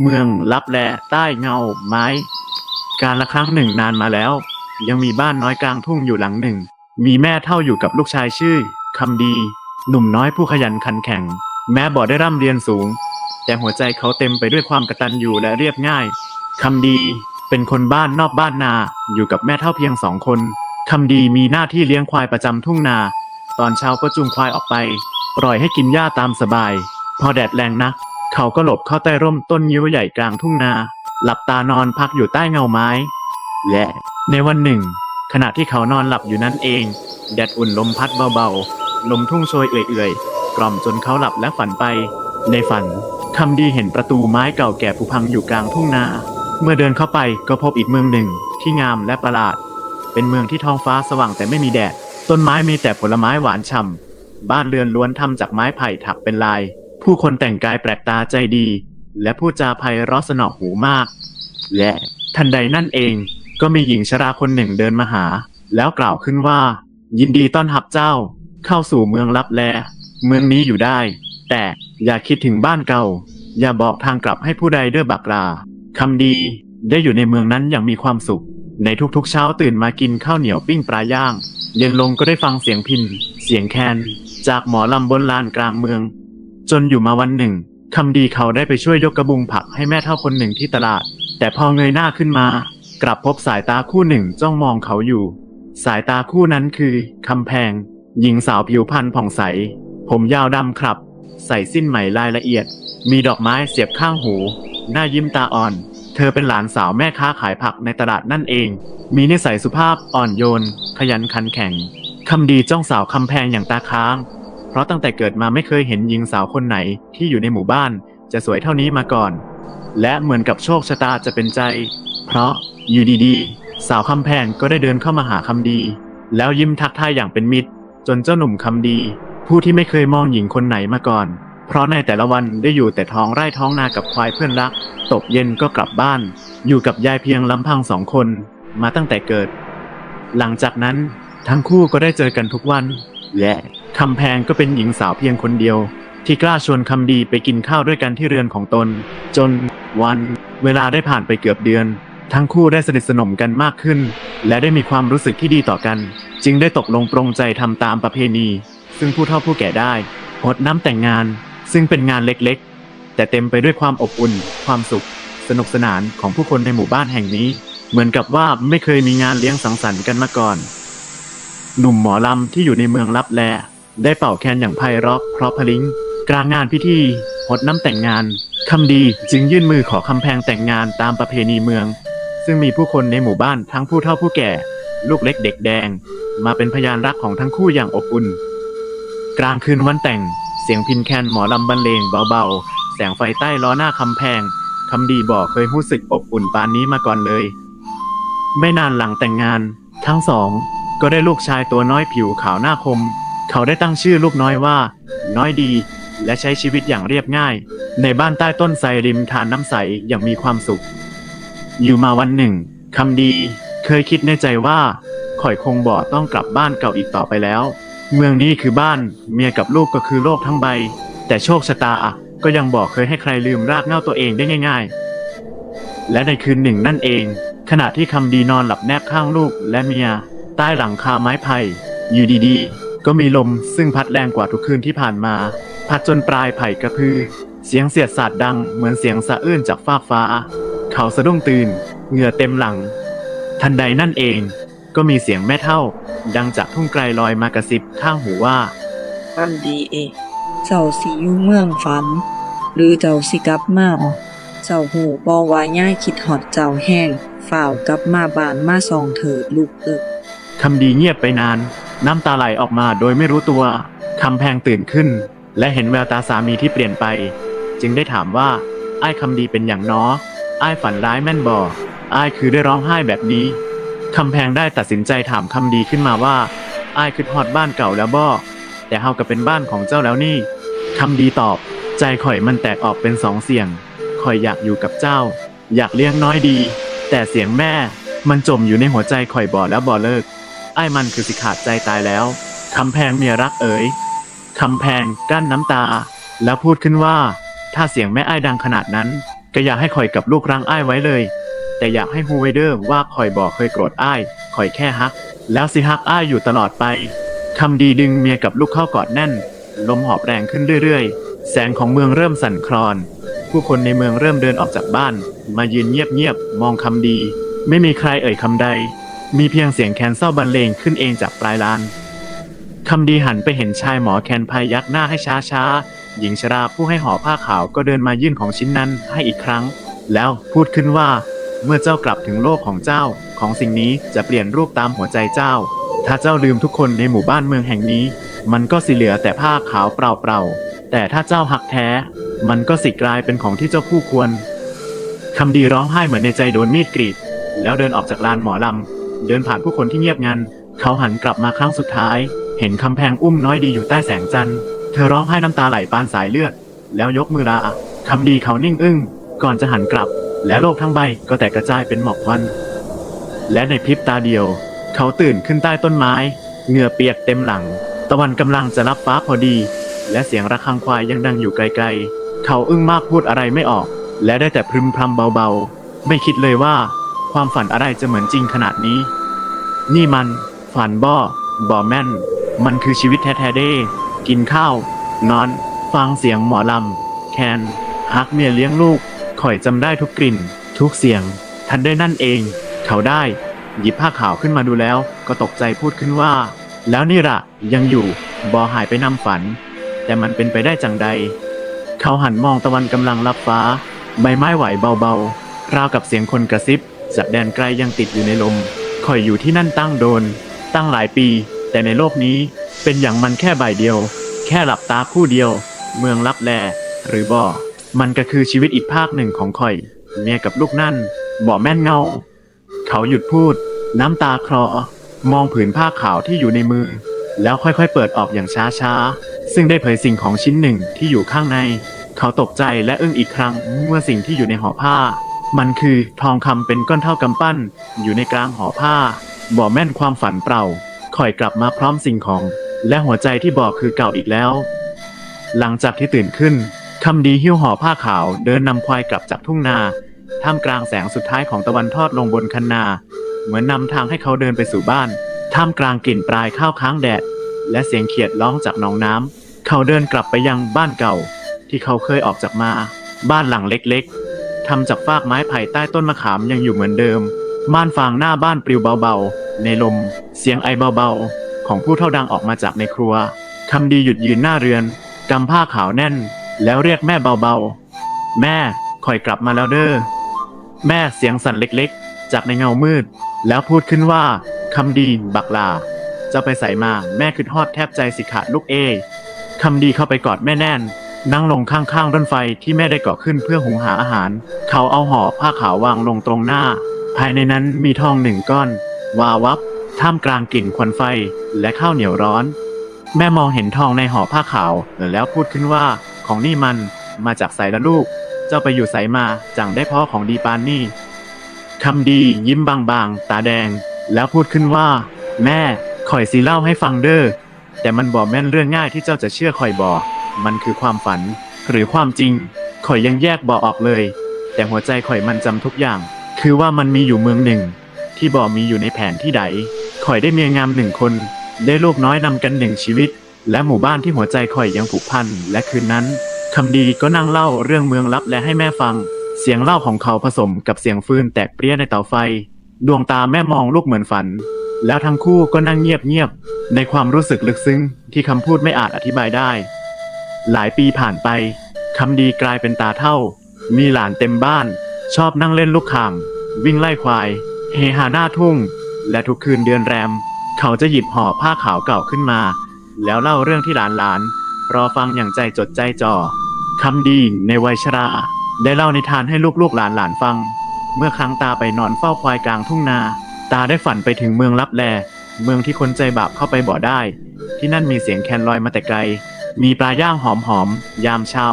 เมืองลับแลใต้เงาไม้ การละครั้งหนึ่งนานมาแล้ว ยังมีบ้านน้อยกลางทุ่งอยู่หลังหนึ่ง มีแม่เท่าอยู่กับลูกชายชื่อคำดี หนุ่มน้อยผู้ขยันขันแข็ง แม้บ่ได้ร่ำเรียนสูง แต่หัวใจเขาเต็มไปด้วยความกตัญญูและเรียบง่ายคำดีเป็นคนบ้านนอกบ้านนาอยู่กับแม่เท่าเพียงสองคนคำดีมีหน้าที่เลี้ยงควายประจำทุ่งนา ตอนเช้าก็จูงควายออกไป ปล่อยให้กินหญ้าตามสบาย พอแดดแรงนัก เขาก็หลบเข้าใต้ร่มต้นยิ้วใหญ่กลางทุ่งนา หลับตานอนพักอยู่ใต้เงาไม้ และ ในวันหนึ่ง ขณะที่เขานอนหลับอยู่นั่นเอง แดดอุ่นลมพัดเบาๆ ลมทุ่งโชยเอื่อยๆ กล่อมจนเขาหลับและฝันไป ในฝันคำดีเห็นประตูไม้เก่าแก่ผุพังอยู่กลางทุ่งนา เมื่อเดินเข้าไปก็พบอีกเมืองหนึ่งที่งามและประหลาด เป็นเมืองที่ท้องฟ้าสว่างแต่ไม่มีแดด ต้นไม้มีแต่ผลไม้หวานฉ่ำ บ้านเรือนล้วนทำจากไม้ไผ่ถักเป็นลาย ผู้คนแต่งกายแปลกตาใจดี และพูดจาไพเราะสนอหูมาก และทันใดนั่นเองก็มีหญิงชราคนหนึ่งเดินมาหา แล้วกล่าวขึ้นว่า ยินดีต้อนรับเจ้า เข้าสู่เมืองลับแล เมืองนี้อยู่ได้ แต่อย่าคิดถึงบ้านเก่า อย่าบอกทางกลับให้ผู้ใดเด้อบักลาคำดีได้อยู่ในเมืองนั้นอย่างมีความสุข ในทุกๆเช้าตื่นมากินข้าวเหนียวปิ้งปลาย่าง เย็นลงก็ได้ฟังเสียงพิน เสียงแคน จากหมอลำบนลานกลางเมือง จนอยู่มาวันหนึ่งคำดีเขาได้ไปช่วยยกกระบุงผักให้แม่เท่าคนหนึ่งที่ตลาด แต่พอเงยหน้าขึ้นมา กลับพบสายตาคู่หนึ่งจ้องมองเขาอยู่ สายตาคู่นั้นคือคำแพง หญิงสาวผิวพรรณผ่องใส ผมยาวดำครับ ใส่สิ้นไหมลายละเอียด มีดอกไม้เสียบข้างหู หน้ายิ้มตาอ่อน เธอเป็นหลานสาวแม่ค้าขายผักในตลาดนั่นเอง มีนิสัยสุภาพอ่อนโยน ขยันขันแข็งคำดีจ้องสาวคำแพงอย่างตาค้าง เพราะตั้งแต่เกิดมาไม่เคยเห็นหญิงสาวคนไหนที่อยู่ในหมู่บ้านจะสวยเท่านี้มาก่อน และเหมือนกับโชคชะตาจะเป็นใจ เพราะอยู่ดีๆ สาวคำแพงก็ได้เดินเข้ามาหาคำดี แล้วยิ้มทักทายอย่างเป็นมิตร จนเจ้าหนุ่มคำดี ผู้ที่ไม่เคยมองหญิงคนไหนมาก่อน เพราะในแต่ละวันได้อยู่แต่ท้องไร่ท้องนากับควายเพื่อนรัก ตกเย็นก็กลับบ้าน อยู่กับยายเพียงลำพังสองคน มาตั้งแต่เกิด หลังจากนั้นทั้งคู่ก็ได้เจอกันทุกวันและ คำแพงก็เป็นหญิงสาวเพียงคนเดียว ที่กล้าชวนคำดีไปกินข้าวด้วยกันที่เรือนของตน จนวันเวลาได้ผ่านไปเกือบเดือน ทั้งคู่ได้สนิทสนมกันมากขึ้น และได้มีความรู้สึกที่ดีต่อกัน จึงได้ตกลงปรงใจทำตามประเพณี ซึ่งผู้เฒ่าผู้แก่ได้หดน้ำแต่งงาน ซึ่งเป็นงานเล็กๆ แต่เต็มไปด้วยความอบอุ่น ความสุข สนุกสนานของผู้คนในหมู่บ้านแห่งนี้ เหมือนกับว่าไม่เคยมีงานเลี้ยงสังสรรค์กันมาก่อน หนุ่มหมอลำที่อยู่ในเมืองลับแล ได้เป่าแคนอย่างไพเราะเพราะพลิ้งกลางงานพิธีหดน้ำแต่งงานคำดีจึงยื่นมือขอคำแพงแต่งงานตามประเพณีเมือง ซึ่งมีผู้คนในหมู่บ้านทั้งผู้เฒ่าผู้แก่ ลูกเล็กเด็กแดง มาเป็นพยานรักของทั้งคู่อย่างอบอุ่น กลางคืนวันแต่ง เสียงพินแคนหมอลำบรรเลงเบาๆ แสงไฟใต้ล้อหน้าคำแพงคำดีบอกเคยรู้สึกอบอุ่นปานนี้มาก่อนเลย ไม่นานหลังแต่งงาน ทั้งสอง ก็ได้ลูกชายตัวน้อยผิวขาวหน้าคม เขาได้ตั้งชื่อลูกน้อยว่า น้อยดี และใช้ชีวิตอย่างเรียบง่าย ในบ้านใต้ต้นไทรริมทานน้ำใสอย่างมีความสุข อยู่มาวันหนึ่งคำดี เคยคิดในใจว่าข่อยคงบ่ต้องกลับบ้านเก่าอีกต่อไปแล้ว เมืองนี้คือบ้าน เมียกับลูกก็คือโลกทั้งใบ แต่โชคชะตาก็ยังบอกเคยให้ใครลืมรากเหง้าตัวเองได้ง่าย ๆ และในคืนหนึ่งนั่นเอง ขณะที่คำดีนอนหลับแนบข้างลูกและเมีย ใต้หลังคาไม้ไผ่อยู่ดีๆ ก็มีลมซึ่งพัดแรงกว่าทุกคืนที่ผ่านมา พัดจนปลายไผ่กระพือ เสียงเสียดสาดดังเหมือนเสียงสะอื้นจากฟากฟ้า เขาสะดุ้งตื่น เหงื่อเต็มหลัง ทันใดนั่นเอง ก็มีเสียงแม่เท่า ดังจากทุ่งไกลลอยมากระซิบข้างหูว่าอันดีเอ เจ้าสิอยู่เมืองฝัน หรือเจ้าสิกลับมาเจ้าหูบ่ว่าย่ายคิดฮอดเจ้าแห้งฝ่าวกลับมาบ้านมาส่องเถิดลูกเอิกคำดีเงียบไปนาน น้ำตาไหลออกมาโดยไม่รู้ตัวคำแพงตื่นขึ้น และเห็นแววตาสามีที่เปลี่ยนไป จึงได้ถามว่าไอ้คำดีเป็นอย่างน้ออ้ายฝันร้ายแม่นบ่อ้ายคือได้ร้องไห้แบบนี้คำแพงได้ตัดสินใจถามคำดีขึ้นมาว่าอ้ายคือฮอดบ้านเก่าแล้วบ่แต่เฮาก็เป็นบ้านของเจ้าแล้วนี่คำดีตอบ ใจข่อยมันแตกออกเป็นสองเสียงข่อยอยากอยู่กับเจ้า อยากเลี้ยงน้อยดี แต่เสียงแม่มันจมอยู่ในหัวใจข่อยบ่อแล้วบ่เลิก ไอ้มันคือสิขาดใจตายแล้วคำแพงเมียรักเอ๋ยคำแพงกั้นน้ำตา แล้วพูดขึ้นว่า ถ้าเสียงแม่ไอ้ายดังขนาดนั้น ก็อยากให้คอยกับลูกรังไอ้ไว้เลย แต่อยากให้ฮูไวเดอร์ว่าคอยบอกเคยโกรธไอ้คอยแค่ฮัก แล้วสิฮักไอ้อยู่ตลอดไปคำดีดึงเมียกับลูกเข้ากอดแน่น ลมหอบแรงขึ้นเรื่อยๆ แสงของเมืองเริ่มสั่นคลอน ผู้คนในเมืองเริ่มเดินออกจากบ้าน มายืนเงียบๆมองคำดี ไม่มีใครเอ่ยคำใด มีเพียงเสียงแคนเศร้าบรรเลงขึ้นเองจากปลายลาน คำดีหันไปเห็นชายหมอแคนพายักหน้าให้ช้าๆ หญิงชราผู้ให้ห่อผ้าขาวก็เดินมายื่นของชิ้นนั้นให้อีกครั้ง แล้วพูดขึ้นว่า เมื่อเจ้ากลับถึงโลกของเจ้า ของสิ่งนี้จะเปลี่ยนรูปตามหัวใจเจ้า ถ้าเจ้าลืมทุกคนในหมู่บ้านเมืองแห่งนี้ มันก็สิเหลือแต่ผ้าขาวเปล่าๆ แต่ถ้าเจ้าหักแท้ มันก็สิกลายเป็นของที่เจ้าคู่ควร คำดีร้องไห้เหมือนในใจโดนมีดกรีด แล้วเดินออกจากลานหมอลำ เดินผ่านผู้คนที่เงียบงัน เขาหันกลับมาครั้งสุดท้าย เห็นคำแพงอุ้มน้อยดีอยู่ใต้แสงจันทร์ เธอร้องไห้น้ำตาไหลปานสายเลือด แล้วยกมือลาคำดีเขานิ่งอึ้ง ก่อนจะหันกลับ และโลกทั้งใบก็แตกกระจายเป็นหมอกควัน และในพริบตาเดียว เขาตื่นขึ้นใต้ต้นไม้ เหงื่อเปียกเต็มหลัง ตะวันกำลังจะรับฟ้าพอดี และเสียงระฆังควายยังดังอยู่ไกลๆ เขาอึ้งมากพูดอะไรไม่ออก และได้แต่พึมพำเบาๆ ไม่คิดเลยว่า ความฝันอะไรจะเหมือนจริงขนาดนี้ นี่มันฝันบ่บ่แม่น มันคือชีวิตแท้ๆเด้ กินข้าว นอน ฟังเสียงหมอลำ แคนฮักเมียเลี้ยงลูกข่อยจำได้ทุกกลิ่น ทุกเสียง ทันได้นั่นเอง เขาได้ หยิบผ้าขาวขึ้นมาดูแล้ว ก็ตกใจพูดขึ้นว่า แล้วนี่ละยังอยู่บอหายไปนำฝัน แต่มันเป็นไปได้จังใด เขาหันมองตะวันกำลังรับฟ้า ใบไม้ไหวเบาๆราวกับเสียงคนกระซิบ จากแดนไกลยังติดอยู่ในลมคอยอยู่ที่นั่นตั้งโดน ตั้งหลายปี แต่ในโลกนี้เป็นอย่างมันแค่ใบเดียว แค่หลับตาคู่เดียว เมืองลับแล หรือบ่มันก็คือชีวิตอีกภาคหนึ่งของคอยเมียกับลูกนั่น บ่แม่นเงา เขาหยุดพูด น้ำตาคลอ มองผืนผ้าขาวที่อยู่ในมือ แล้วค่อยๆเปิดออกอย่างช้าๆ ซึ่งได้เผยสิ่งของชิ้นหนึ่งที่อยู่ข้างใน เขาตกใจและอึ้งอีกครั้งเมื่อสิ่งที่อยู่ในห่อผ้า มันคือทองคำเป็นก้อนเท่ากำปั้น อยู่ในกลางห่อผ้า บ่แม่นความฝันเปล่าคอยกลับมาพร้อมสิ่งของ และหัวใจที่บอกคือเก่าอีกแล้ว หลังจากที่ตื่นขึ้นคำดีหิ้วห่อผ้าขาวเดินนำควายกลับจากทุ่งนาท่ามกลางแสงสุดท้ายของตะวันทอดลงบนคันนา เหมือนนำทางให้เขาเดินไปสู่บ้าน ท่ามกลางกลิ่นปลายข้าวค้างแดด และเสียงเขียดร้องจากหนองน้ำเขาเดินกลับไปยังบ้านเก่า ที่เขาเคยออกจากมา บ้านหลังเล็กๆ ทำจากฟากไม้ไผ่ใต้ต้นมะขามยังอยู่เหมือนเดิม ม่านฟางหน้าบ้านปลิวเบาๆ ในลม เสียงไอเบาๆ ของผู้เท่าดังออกมาจากในครัวคำดีหยุดยืนหน้าเรือนกำผ้าขาวแน่น แล้วเรียกแม่เบาๆ แม่คอยกลับมาแล้วเด้อแม่เสียงสั่นเล็กๆ จากในเงามืด แล้วพูดขึ้นว่าคำดีบักลาจะไปใส่มาแม่คือทอดแทบใจสิขาดลูกเอคำดีเข้าไปกอดแม่แน่น นั่งลงข้างๆร่นไฟที่แม่ได้ก่อขึ้นเพื่อหุงหาอาหาร เขาเอาห่อผ้าขาววางลงตรงหน้า ภายในนั้นมีทองหนึ่งก้อน วาวับ ท่ามกลางกลิ่นควันไฟและข้าวเหนียวร้อน แม่มองเห็นทองในห่อผ้าขาว แล้วพูดขึ้นว่า ของนี่มันมาจากใสละลูก เจ้าไปอยู่ใสมาจังได้พ่อของดีปานนี่คำดียิ้มบางๆ ตาแดง แล้วพูดขึ้นว่า แม่ข่อยสีเล่าให้ฟังเด้อแต่มันบอกแม่นเรื่องง่ายที่เจ้าจะเชื่อข่อยบอก มันคือความฝัน หรือความจริงข่อยยังแยกบอออกเลย แต่หัวใจข่อยมันจำทุกอย่าง คือว่ามันมีอยู่เมืองหนึ่ง ที่บอมีอยู่ในแผนที่ใดข่อยได้เมียงามหนึ่งคน ได้ลูกน้อยนำกันหนึ่งชีวิต และหมู่บ้านที่หัวใจข่อยยังผูกพันและคืนนั้นคำดีก็นั่งเล่าเรื่องเมืองลับและให้แม่ฟัง เสียงเล่าของเขาผสมกับเสียงฟืนแตกเปรี้ยในเตาไฟ ดวงตาแม่มองลูกเหมือนฝัน แล้วทั้งคู่ก็นั่งเงียบๆในความรู้สึกลึกซึ้งที่คำพูดไม่อาจอธิบายได้ หลายปีผ่านไปคำดีกลายเป็นตาเท่า มีหลานเต็มบ้าน ชอบนั่งเล่นลูกข่างวิ่งไล่ควาย เฮฮาหน้าทุ่ง และทุกคืนเดือนแรม เขาจะหยิบห่อผ้าขาวเก่าขึ้นมา แล้วเล่าเรื่องที่หลานหลานรอฟังอย่างใจจดใจจ่อคำดีในวัยชรา ได้เล่านิทานให้ลูกๆหลานๆฟัง เมื่อครั้งตาไปนอนเฝ้าควายกลางทุ่งนา ตาได้ฝันไปถึงเมืองลับแล เมืองที่คนใจบาปเข้าไปบ่ได้ ที่นั่นมีเสียงแคนลอยมาแต่ไกล มีปลาย่างหอมๆยามเช้า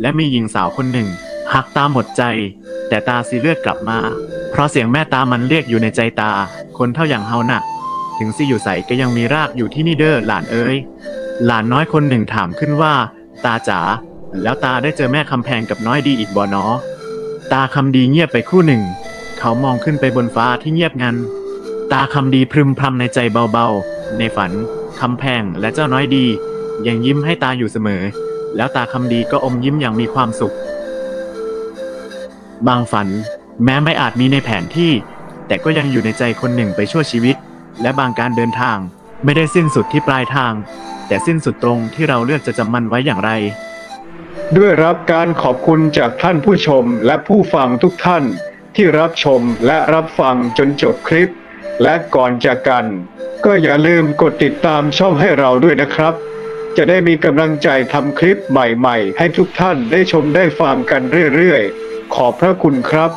และมีหญิงสาวคนหนึ่ง หักตาหมดใจ แต่ตาสีเลือดกลับมา เพราะเสียงแม่ตามันเรียกอยู่ในใจตา คนเท่าอย่างเฮาหน่ะถึงสิอยู่ใสก็ยังมีรากอยู่ที่นี่เด้อหลานเอ้ยหลานน้อยคนหนึ่งถามขึ้นว่า ตาจ๋าแล้วตาได้เจอแม่คำแพงกับน้อยดีอีกบ่เนาะตาคำดีเงียบไปคู่หนึ่ง เขามองขึ้นไปบนฟ้าที่เงียบงัน ตาคำดีพรึมพรำในใจเบาๆ ในฝันคำแพงและเจ้าน้อยดี ยังยิ้มให้ตาอยู่เสมอ แล้วตาคำดีก็อมยิ้มอย่างมีความสุข บางฝันแม้ไม่อาจมีในแผนที่ แต่ก็ยังอยู่ในใจคนหนึ่งไปชั่วชีวิต และบางการเดินทาง ไม่ได้สิ้นสุดที่ปลายทาง แต่สิ้นสุดตรงที่เราเลือกจะจำมันไว้อย่างไร ด้วยรับการขอบคุณจากท่านผู้ชมและผู้ฟังทุกท่านที่รับชมและรับฟังจนจบคลิป และก่อนจากกัน ก็อย่าลืมกดติดตามช่องให้เราด้วยนะครับ จะได้มีกำลังใจทำคลิปใหม่ๆ ให้ทุกท่านได้ชมได้ฟังกันเรื่อยๆ ขอบพระคุณครับ